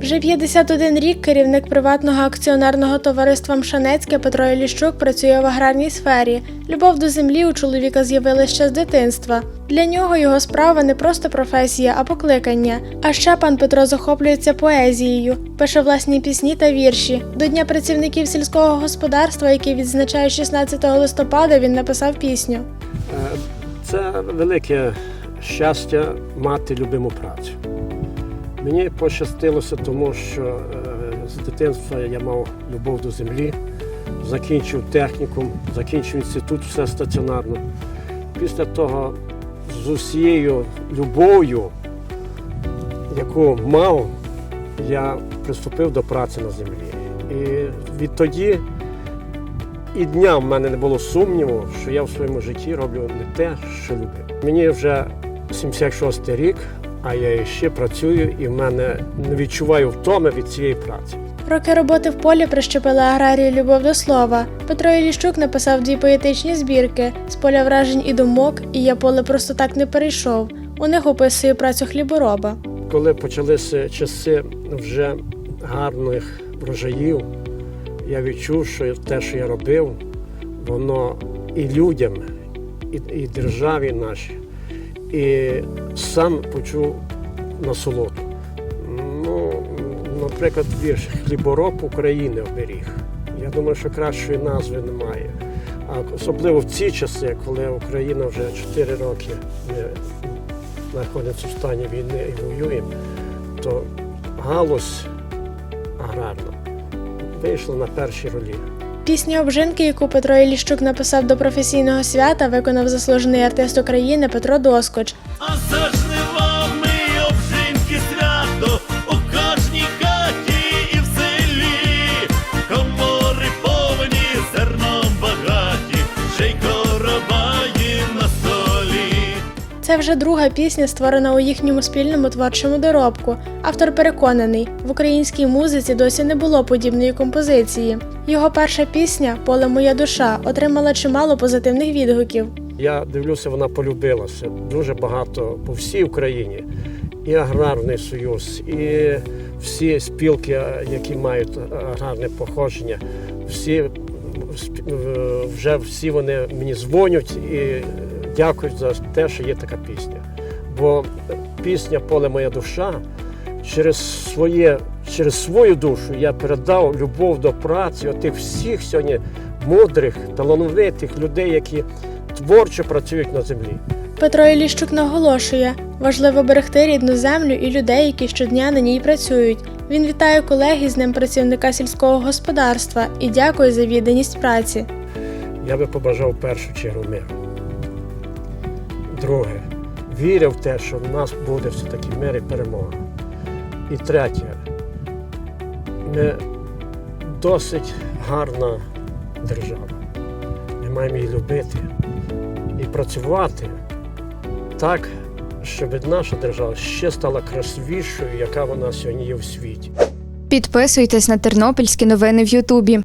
Вже 51 рік керівник приватного акціонерного товариства Мшанецьке Петро Іліщук працює в аграрній сфері. Любов до землі у чоловіка з'явилася ще з дитинства. Для нього його справа не просто професія, а покликання. А ще пан Петро захоплюється поезією, пише власні пісні та вірші. До Дня працівників сільського господарства, який відзначає 16 листопада, він написав пісню. Е, Це велике щастя мати любиму працю. Мені пощастилося, тому що е, з дитинства я мав любов до землі, закінчив технікум, закінчив інститут все стаціонарно. Після того з усією любов'ю, яку мав, я приступив до праці на землі. І відтоді і дня в мене не було сумніву, що я в своєму житті роблю не те, що любив. Мені вже 76 рік, а я ще працюю і в мене не відчуваю втоми від цієї праці. Роки роботи в полі прищепили аграрію любов до слова. Петро Іліщук написав дві поетичні збірки з поля вражень і думок, і я поле просто так не перейшов. У них описує працю хлібороба. Коли почалися часи вже гарних врожаїв, я відчув, що те, що я робив, воно і людям, і, і державі нашій, і сам почув насолоду. Ну, наприклад, вірш Хлібороб України оберіг. Я думаю, що кращої назви немає. А особливо в ці часи, коли Україна вже 4 роки знаходиться в стані війни і воює, то галузь аграрна вийшла на перші ролі. Пісня обжинки, яку Петро Іліщук написав до професійного свята, виконав заслужений артист України Петро Доскоч. А Це вже друга пісня, створена у їхньому спільному творчому доробку. Автор переконаний, в українській музиці досі не було подібної композиції. Його перша пісня Поле моя душа отримала чимало позитивних відгуків. Я дивлюся, вона полюбилася дуже багато по всій Україні. І аграрний союз, і всі спілки, які мають аграрне походження, всі вже всі вони мені дзвонять і дякують за те, що є така пісня. Бо пісня Поле моя душа через своє, через свою душу я передав любов до праці, отих всіх сьогодні мудрих, талановитих людей, які творчо працюють на землі. Петро Іліщук наголошує, важливо берегти рідну землю і людей, які щодня на ній працюють. Він вітає колег із ним працівника сільського господарства і дякує за відданість праці. Я би побажав першу чергу миру. Друге, вірив в те, що в нас буде все-таки мир і перемога. І третє, ми досить гарна держава. Ми маємо її любити і працювати так, щоб наша держава ще стала красивішою, яка вона сьогодні є в світі. Підписуйтесь на тернопільські новини в Ютубі.